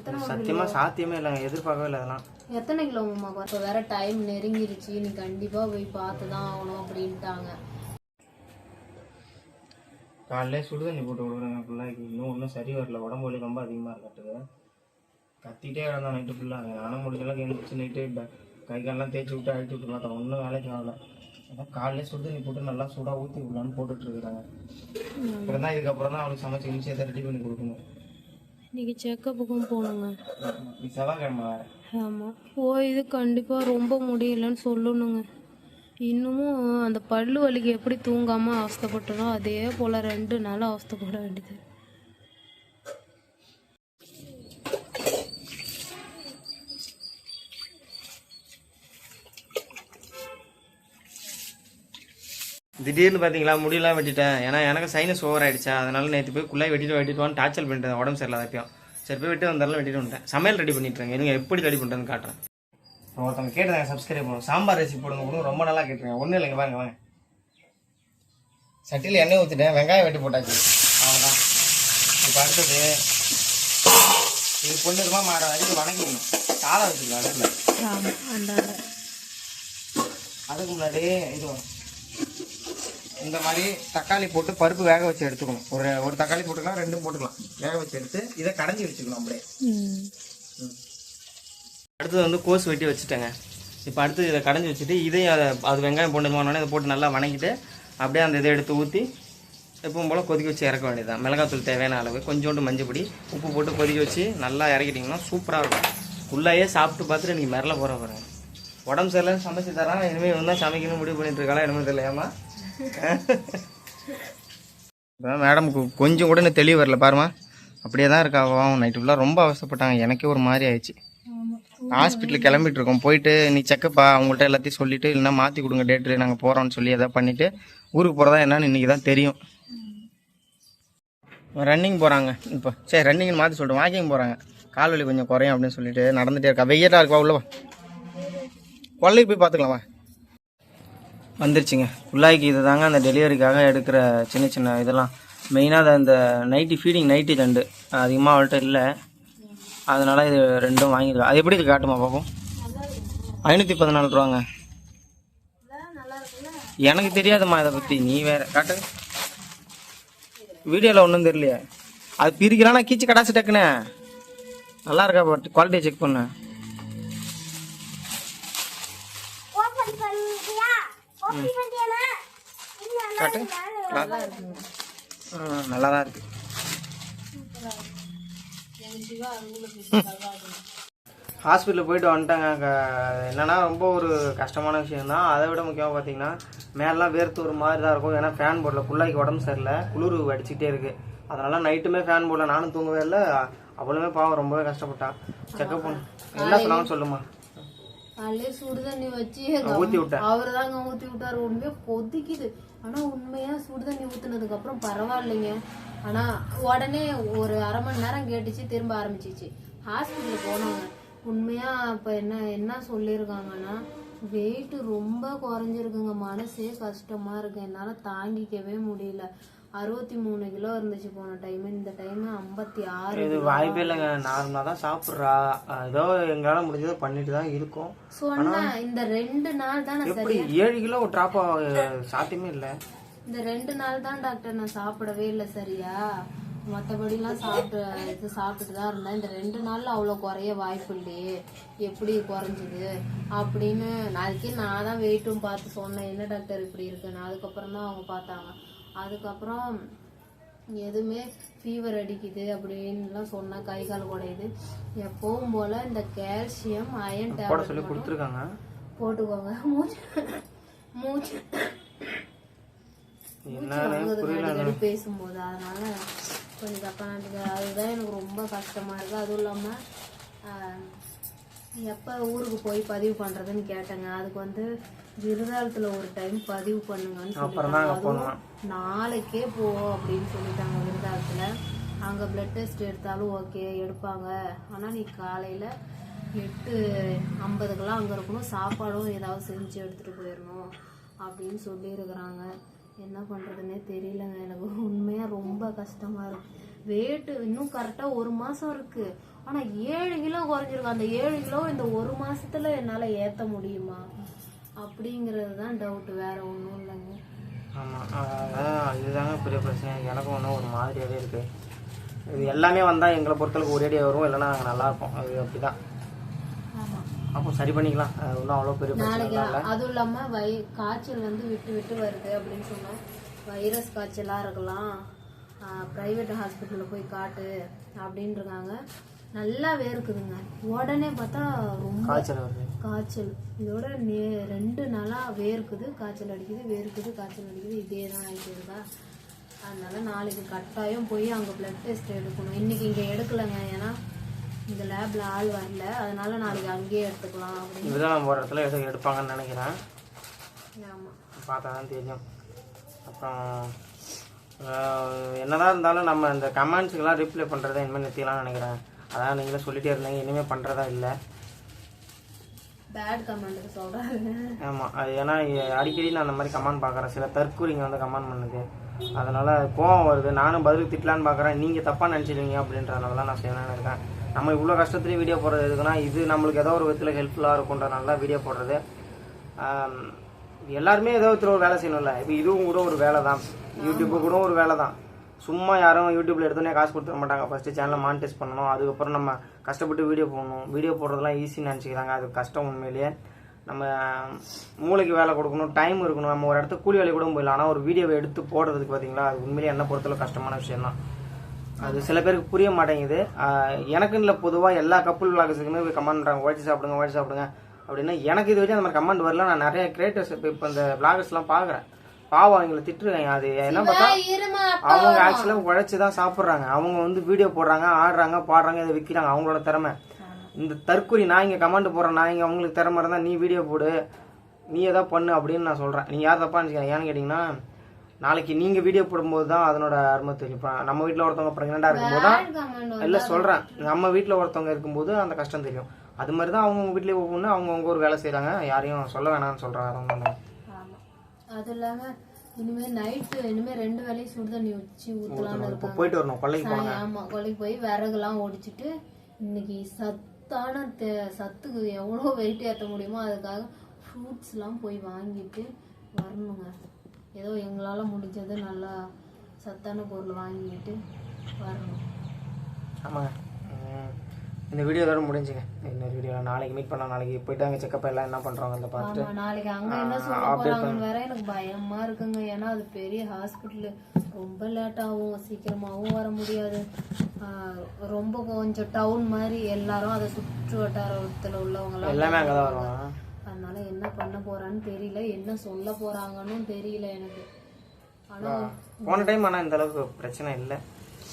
எத்தனை சத்தியமா சாத்தியமே இல்லைங்க எதிர்பார்க்கவே இல்லை அதெல்லாம். எத்தனை கிலோ உமா இப்போ வேற டைம் நெருங்கிருச்சு நீ கண்டிப்பா போய் பார்த்து தான் ஆகணும் அப்படின்ட்டாங்க. காலையில சுடு தண்ணி போட்டு விடுறேங்க ஃபுல்லாக இன்னும் ஒன்றும் சரி வரல. உடம்பு வலி ரொம்ப அதிகமாக இருக்கட்டுது. கத்திட்டே கிடந்தான் நைட்டு ஃபுல்லாக நானும் முடிஞ்ச அளவுக்கு எழுந்திரிச்சு நைட்டு கை காலெல்லாம் தேய்ச்சி விட்டு அழுத்தி விட்டுலாம் ஒன்றும் வேலைக்கு ஆகல. அதான் காலையில சுடு தண்ணி போட்டு நல்லா சூடாக ஊற்றி விடலான்னு போட்டுட்டு இருக்கிறாங்க. அப்புறம் தான் இதுக்கப்புறம் தான் அவளுக்கு சமைச்சு நிச்சயத்தை ரெடி பண்ணி கொடுக்கணும். இன்னைக்கு செக்கப்புக்கும் போகணுங்க. செவ்வாய்க்கிழமை ஆமாம் போய் இது கண்டிப்பாக ரொம்ப முடியலன்னு சொல்லணுங்க. இன்னமும் அந்த பல்லு வலிக்கு எப்படி தூங்காமல் அவஸ்தைப்பட்டனோ அதே போல் ரெண்டு நாள் அவஸ்தைப்பட வேண்டியது. திடீர்னு பார்த்தீங்களா முடியெல்லாம் வெட்டிட்டேன். ஏன்னா எனக்கு சைனஸ் ஓவர் ஆயிடுச்சா அதனால நேற்று போய் குள்ளாய் வெட்டிட்டு வெட்டிட்டு டார்ச்சல் பண்ணிட்டேன் உடம்பு சரியில்லாத எப்பயும். சரி போய் வெட்டி வந்தாலும் வெட்டிட்டு வந்துட்டேன். சமையல் ரெடி பண்ணிட்டு இருக்கேன் இருங்க எப்படி ரெடி பண்ணுறேன்னு காட்டுறேன். ஒருத்தவங்க கேட்டதாங்க சப்ஸ்கிரைப் பண்ணுவோம் சாம்பார் ரெசிபி போடுங்க. கூட ரொம்ப நல்லா கேட்டுருங்க ஒன்றும் இல்லைங்க வாங்க வாங்க. சட்டியில் எண்ணெய் ஊற்றிட்டேன் வெங்காயம் வெட்டி போட்டாச்சு. அவ்வளோதான் இப்போ அடுத்தது இது பொண்ணுக்குமா மாற வரைக்கும் வணங்கிக்கணும் சாதம் வச்சுக்கலாம் அதுக்கு முன்னாடி இது. இந்த மாதிரி தக்காளி போட்டு பருப்பு வேக வச்சு எடுத்துக்கணும். ஒரு ஒரு தக்காளி போட்டுக்கலாம் ரெண்டும் போட்டுக்கலாம். வேக வச்சு எடுத்து இதை கடைஞ்சி வச்சுக்கணும் அப்படியே. அடுத்தது வந்து கோஸ் வெட்டி வச்சுட்டேங்க. இப்போ அடுத்து இதை கடைஞ்சி வச்சுட்டு இதையும் அதை அது வெங்காயம் போட்டு இதை போட்டு நல்லா வணங்கிட்டு அப்படியே அந்த இதை எடுத்து ஊற்றி எப்பவும் போல் கொதிக்க வச்சு இறக்க வேண்டியதுதான். மிளகாத்தூள் தேவையான அளவு கொஞ்சோண்டு மஞ்சள் பொடி உப்பு போட்டு கொதிக்க வச்சு நல்லா இறக்கிட்டிங்கன்னா சூப்பராக இருக்கும். உள்ளேயே சாப்பிட்டு பார்த்துட்டு நீங்கள் மிரள போகிற பாருங்க. உடம்பு சரியில்லைன்னு சமைச்சு தரான் இனிமேல் தான் சமைக்கணும் முடிவு பண்ணிட்டு இருக்காளா என்னமோ தெரியலையாமா மேடமுக்கு கொஞ்சம் கூட இன்னும் தெளிவு வரல பாருமா அப்படியே தான் இருக்கா அவன் நைட்டு ஃபுல்லாக ரொம்ப அவசரப்பட்டாங்க. எனக்கே ஒரு மாதிரி ஆயிடுச்சு. ஹாஸ்பிட்டலுக்கு கிளம்பிட்டு இருக்கோம். போயிட்டு நீ செக்கப்பா அவங்கள்ட்ட எல்லாத்தையும் சொல்லிட்டு இல்லைன்னா மாற்றி கொடுங்க டேட்டு நாங்கள் போகிறோம்னு சொல்லி எதாவது பண்ணிவிட்டு ஊருக்கு போகிறதா என்னன்னு இன்றைக்கி தான் தெரியும். ரன்னிங் போகிறாங்க இப்போ சரி ரன்னிங் மாற்றி சொல்லிட்டு வாக்கிங் போகிறாங்க கால் வலி கொஞ்சம் குறையும் அப்படின்னு சொல்லிட்டு நடந்துகிட்டே இருக்கா. வெயிலாக இருக்கா உள்ளவா கொள்ளைக்கு போய் பார்த்துக்கலாமா வந்துருச்சுங்க. குள்ளாய்க்கு இது தாங்க அந்த டெலிவரிக்காக எடுக்கிற சின்ன சின்ன இதெல்லாம். மெயினாக அந்த நைட்டி ஃபீடிங் நைட்டி ரெண்டு அதிகமாக அவள்கிட்ட இல்லை. அதனால் இது ரெண்டும் வாங்கிடுவேன் அது எப்படி இது காட்டுமா பார்ப்போம் ஐநூற்றி பதினாலு ரூபாங்க. எனக்கு தெரியாதும்மா இதை பற்றி நீ வேற காட்டு. வீடியோவில் ஒன்றும் தெரியலையே. அது பிரிக்கிறானா? கீச்சு கடாசி டக்குனே நல்லா இருக்கா குவாலிட்டியை செக் பண்ணு. காட்டு. நல்லா தான் இருக்கு. ஹாஸ்பிட்டலில் போயிட்டு வந்துட்டாங்க. என்னன்னா ரொம்ப ஒரு கஷ்டமான விஷயம் தான் அதை விட முக்கியமாக பார்த்தீங்கன்னா மேலாம் வேர்த்து ஒரு மாதிரி தான் இருக்கும். ஏன்னா ஃபேன் போடல குள்ளாய்க்கு உடம்பு சரியில்லை. குளிர் அடிச்சுக்கிட்டே இருக்கு. அதனால நைட்டுமே ஃபேன் போடல நானும் தூங்கவே இல்லை. அவளுமே பாவம் ரொம்பவே கஷ்டப்பட்டான் செக்கப் பண்ண. என்ன சொன்னாலும் சொல்லுமா? காலையிலே சுடு தண்ணி வச்சு விட்டேன். அவர் தாங்க ஊற்றி விட்டாரு. உண்மையா கொதிக்குது. ஆனா உண்மையா சுடு தண்ணி ஊத்துனதுக்கு அப்புறம் பரவாயில்லைங்க. ஆனா உடனே ஒரு அரை மணி நேரம் கேட்டுச்சு திரும்ப ஆரம்பிச்சிச்சு. ஹாஸ்பிட்டல் போனாங்க. உண்மையா இப்ப என்ன என்ன சொல்லியிருக்காங்கன்னா வெயிட் ரொம்ப குறைஞ்சிருக்குங்க. மனசே கஷ்டமா இருக்கு. என்னால தாங்கிக்கவே முடியல. அறுபத்தி மூணு கிலோ இருந்துச்சு போன டைம் இந்த டைம் ஐம்பத்தி ஆறு இது வாய்ப்பே இல்லைங்க. நார்மலாக தான் சாப்பிட்றா. ஏதோ எங்களால் முடிஞ்சதை பண்ணிட்டு தான் இருக்கோம். சொன்னேன் இந்த ரெண்டு நாள் தான் எப்படி ஏழு கிலோ ட்ராப் சாத்தியமே இல்லை. இந்த ரெண்டு நாள் தான் டாக்டர் நான் சாப்பிடவே இல்லை சரியா? மற்றபடிலாம் சாப்பிட்டு இது சாப்பிட்டுட்டு தான் இருந்தேன். இந்த ரெண்டு நாள்ல அவ்வளோ குறைய வாய்ப்பு இல்லையே. எப்படி குறைஞ்சிது? அப்படின்னு நாளைக்கே நான் தான் வெயிட்டும் பார்த்து சொன்னேன். என்ன டாக்டர் இப்படி இருக்குன்னு அதுக்கப்புறம் தான் அவங்க பார்த்தாங்க. அதுக்கப்புறம் எதுவுமே ஃபீவர் அடிக்குது அப்படின்லாம் சொன்னா கை கால் குடையுது எப்பவும் போல இந்த கால்சியம் அயன் டேப்லெட் சொல்லி கொடுத்துருக்காங்க. போட்டுக்கோங்க. மூச்சு மூச்சு பேசும்போது. அதனால கொஞ்சம் தப்பான அதுதான் எனக்கு ரொம்ப கஷ்டமா இருக்கு. அதுவும் இல்லாம ஆஹ், எப்ப ஊருக்கு போய் பதிவு பண்றதுன்னு கேட்டேங்க. அதுக்கு வந்து விருதாலத்துல ஒரு டைம் பதிவு பண்ணுங்கன்னு சொல்லிட்டாங்க. நாளைக்கே போ அப்படின்னு சொல்லிட்டாங்க விருதாலத்துல அங்க பிளட் டெஸ்ட் எடுத்தாலும் ஓகே எடுப்பாங்க. ஆனா நீ காலையில எட்டு ஐம்பதுக்கெல்லாம் அங்க இருக்கணும். சாப்பாடும் ஏதாவது செஞ்சு எடுத்துட்டு போயிடணும் அப்படின்னு சொல்லியிருக்கிறாங்க. என்ன பண்றதுன்னே தெரியலங்க எனக்கு. உண்மையா ரொம்ப கஷ்டமா இருக்கு. வெயிட் இன்னும் கரெக்டா ஒரு மாசம் இருக்கு. ஆனா ஏழு கிலோ குறைஞ்சிருக்கு அந்த ஏழு கிலோ இந்த ஒரு மாசத்துல என்னால ஏத்த முடியுமா? அப்படிங்கறது தான் டவுட் வேற ஒண்ணும் இல்லைங்க. ஆமாம் அதான் இதுதாங்க பெரிய பிரச்சனை. எனக்கும் ஒன்றும் ஒரு மாதிரியாகவே இருக்குது இது எல்லாமே வந்தால் எங்களை பொறுத்தளவுக்கு ஒரேடியாக வரும். இல்லைன்னா நாங்கள் நல்லா இருப்போம். அது அப்படி தான் ஆமா. அப்போ சரி பண்ணிக்கலாம். ஒன்றும் அவ்வளோ பெரிய பிரச்சனை அதுவும் இல்லாம வை காய்ச்சல் வந்து விட்டு விட்டு வருது அப்படின்னு சொன்னோம். வைரஸ் காய்ச்சலா இருக்கலாம். ப்ரைவேட் ஹாஸ்பிட்டலில் போய் காட்டு அப்படின்னு இருக்காங்க. நல்லா வேர்க்குதுங்க. உடனே பார்த்தா ரொம்ப காய்ச்சல் வருது. காய்ச்சல். இதோட நே ரெண்டு நாளா வேர்க்குது. காய்ச்சல் அடிக்குது வேர்க்குது காய்ச்சல் அடிக்குது. இதே தான் ஆகிட்டு இருக்கா? அதனால நாளைக்கு கட்டாயம் போய் அங்கே பிளட் டெஸ்ட் எடுக்கணும். இன்னைக்கு இங்கே எடுக்கலைங்க. ஏன்னா இந்த லேப்ல ஆள் வரல. அதனால நாளைக்கு அங்கேயே எடுத்துக்கலாம் அப்படின்னு. இதுதான் ஒரு இடத்துல எதுவும் எடுப்பாங்கன்னு நினைக்கிறேன். ஆமா. பார்த்தா தான் தெரியும். அப்புறம் என்னதான் இருந்தாலும் நம்ம இந்த கமெண்ட்ஸுக்கெல்லாம் ரிப்ளை பண்ணுறதை இனிமேல் நிறுத்திக்கலாம்னு நினைக்கிறேன். அதான் நீங்களே சொல்லிட்டே இருந்தீங்க இனிமேல் பண்ணுறதா இல்லை. பேட் கமெண்ட்டுக்கு சொல்றாங்க ஆமாம் அது ஏன்னா அடிக்கடி நான் அந்த மாதிரி கமெண்ட் பார்க்குறேன். சில தற்கூரிங்க வந்து கமெண்ட் பண்ணுது. அதனால் கோவம் வருது. நானும் பதிலுக்கு திட்டலான்னு பார்க்குறேன். நீங்கள் தப்பாக நினச்சிடுவீங்க அப்படின்றதுனால தான் நான் செய்யணும்னு இருக்கேன். நம்ம இவ்வளோ கஷ்டத்துலேயும் வீடியோ போடுறது எதுக்குன்னா இது நம்மளுக்கு ஏதோ ஒரு விதத்தில் ஹெல்ப்ஃபுல்லாக இருக்குன்றனால தான் வீடியோ போடுறது. எல்லாருமே ஏதோ ஒருத்தர் ஒரு வேலை செய்யணும்ல. இப்போ இதுவும் கூட ஒரு வேலை தான் யூடியூப்பு கூட ஒரு வேலை தான் சும்மா யாரும் யூடியூப்ல எடுத்தோடனே காசு கொடுத்துட மாட்டாங்க. ஃபர்ஸ்ட் சேனலை மானிட்டைஸ் பண்ணணும். அதுக்கப்புறம் நம்ம கஷ்டப்பட்டு வீடியோ போடணும். வீடியோ போடுறதெல்லாம் ஈஸின்னு நினச்சிக்கிறாங்க. அது கஷ்டம் உண்மையிலேயே. நம்ம மூளைக்கு வேலை கொடுக்கணும். டைம் இருக்கணும். நம்ம ஒரு இடத்துக்கு கூலி வேலை கூட போயிடலாம். ஆனால் ஒரு வீடியோவை எடுத்து போடுறதுக்கு பார்த்தீங்களா அது உண்மையிலேயே என்ன பொறுத்தளவு கஷ்டமான விஷயம் தான் அது சில பேருக்கு புரிய மாட்டேங்குது. எனக்குன்னு இல்லை பொதுவாக எல்லா கப்புள் விளாக்ஸுக்குமே போய் கமெண்ட் பண்ணுறாங்க உழைச்சி சாப்பிடுங்க உழைச்சி சாப்பிடுங்க. அப்படின்னா எனக்கு இது வரைக்கும் அந்த மாதிரி கமெண்ட் வரல. நான் நிறைய கிரியேட்டர்ஸ் இப்போ இப்போ இந்த விளாகர்ஸ்லாம் பார்க்குறேன் பாவம் அவங்களை திட்டுருக்காங்க அது என்ன பார்த்தா அவங்க ஆக்சுவலாக உழைச்சி தான் சாப்பிட்றாங்க. அவங்க வந்து வீடியோ போடுறாங்க ஆடுறாங்க பாடுறாங்க இதை விற்கிறாங்க அவங்களோட திறமை. இந்த தற்கொலை நான் இங்கே கமெண்ட் போடுறேன். நான் இங்கே அவங்களுக்கு திறமை இருந்தால் நீ வீடியோ போடு. நீ ஏதோ பண்ணு அப்படின்னு நான் சொல்கிறேன் நீ யார் தப்பா நினச்சிக்கிறேன் ஏன்னு கேட்டிங்கன்னா நாளைக்கு நீங்கள் வீடியோ போடும்போது தான் அதனோட அருமை தெரியும். இப்போ நம்ம வீட்டில் ஒருத்தவங்க ப்ரெக்னெண்ட்டாக இருக்கும்போது தான் இல்லை சொல்கிறேன் நம்ம வீட்டில் ஒருத்தவங்க இருக்கும்போது அந்த கஷ்டம் தெரியும். அது மாதிரி தான் அவங்கவுங்க வீட்லேயே ஒவ்வொன்று அவங்கவுங்க ஒரு வேலை செய்கிறாங்க யாரையும் சொல்ல வேணாம்னு சொல்கிறாங்க அது ஒன்றும் ஆமா அது இல்லாம இனிமே நைட்டு இனிமே ரெண்டு வேலையும் சுடு தண்ணி வச்சு இப்போ இருக்காங்க. போயிட்டு வரணும் கொள்ளைக்கு போனாங்க. ஆமா கொலைக்கு போய் விறகுலாம் ஒடிச்சிட்டு இன்னைக்கு சத்தான தே- சத்துக்கு எவ்வளோ வெயிட் ஏற்ற முடியுமோ அதுக்காக ஃப்ரூட்ஸ்லாம் போய் வாங்கிட்டு வரணுங்க. ஏதோ எங்களால முடிஞ்சது நல்லா சத்தான பொருள் வாங்கிட்டு வரணும். ஆமாங்க. இந்த வீடியோ இதோட முடிஞ்சுங்க. இன்னொரு வீடியோ நாளைக்கு மீட் பண்ணலாம். நாளைக்கு போயிட்டு அங்கே செக்கப் எல்லாம் என்ன பண்ணுறாங்க அந்த பார்த்துட்டு நாளைக்கு அங்க என்ன சொல்ல போறாங்கன்னு வேற எனக்கு பயமா இருக்குங்க. ஏன்னா அது பெரிய ஹாஸ்பிட்டல் ரொம்ப லேட் ஆகும். சீக்கிரமாவும் வர முடியாது. ரொம்ப கொஞ்சம் டவுன் மாதிரி எல்லாரும் அதை சுற்று வட்டாரத்துல உள்ளவங்க எல்லாமே அங்கே தான் வருவாங்க. அதனால என்ன பண்ண போறான்னு தெரியல. என்ன சொல்ல போறாங்கன்னு தெரியல எனக்கு. ஆனா போன டைம் ஆனால் இந்த அளவுக்கு பிரச்சனை இல்லை.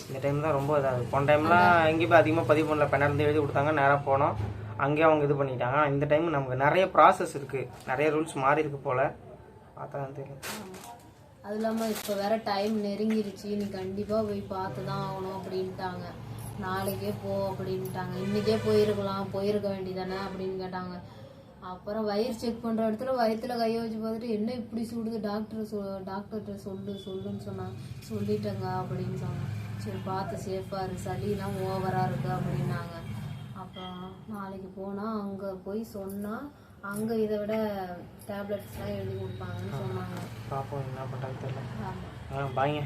இந்த டைம் தான் ரொம்ப இதாக போன டைம்லாம் எங்கேயும் போய் அதிகமாக பதிவு பண்ணல. பெண்ணாந்து எழுதி கொடுத்தாங்க நேராக போனோம். அங்கேயே அவங்க இது பண்ணிட்டாங்க. இந்த டைம் நமக்கு நிறைய ப்ராசஸ் இருக்குது நிறைய ரூல்ஸ் மாறி இருக்கு போல். பார்த்தா தெரியும். அது இல்லாம இப்ப வேற டைம் நெருங்கிருச்சு. நீ கண்டிப்பா போய் பார்த்து தான் ஆகணும் அப்படின்ட்டாங்க. நாளைக்கே போ அப்படின்ட்டாங்க. இன்னைக்கே போயிருக்கலாம். போயிருக்க வேண்டியதானே அப்படின்னு கேட்டாங்க. அப்புறம் வயிறு செக் பண்ற இடத்துல வயித்துல கையை வச்சு பார்த்துட்டு என்ன இப்படி சுடுது? டாக்டர் சொ டாக்டர்கிட்ட சொல்லு சொல்லுன்னு சொன்னாங்க சொல்லிட்டேங்க அப்படின்னு சொன்னாங்க. சரி பார்த்து சேஃபா இரு. சளிலாம் ஓவரா இருக்கு அப்படின்னாங்க. அப்புறம் நாளைக்கு போனா அங்க போய் சொன்னா அங்க இதை விட டேப்லெட்ஸ்லாம் எழுதி கொடுப்பாங்கன்னு சொன்னாங்க. பார்ப்போம் என்ன பண்ணுறாங்க தெரியல. ஆமா. ஆ பாய்ங்க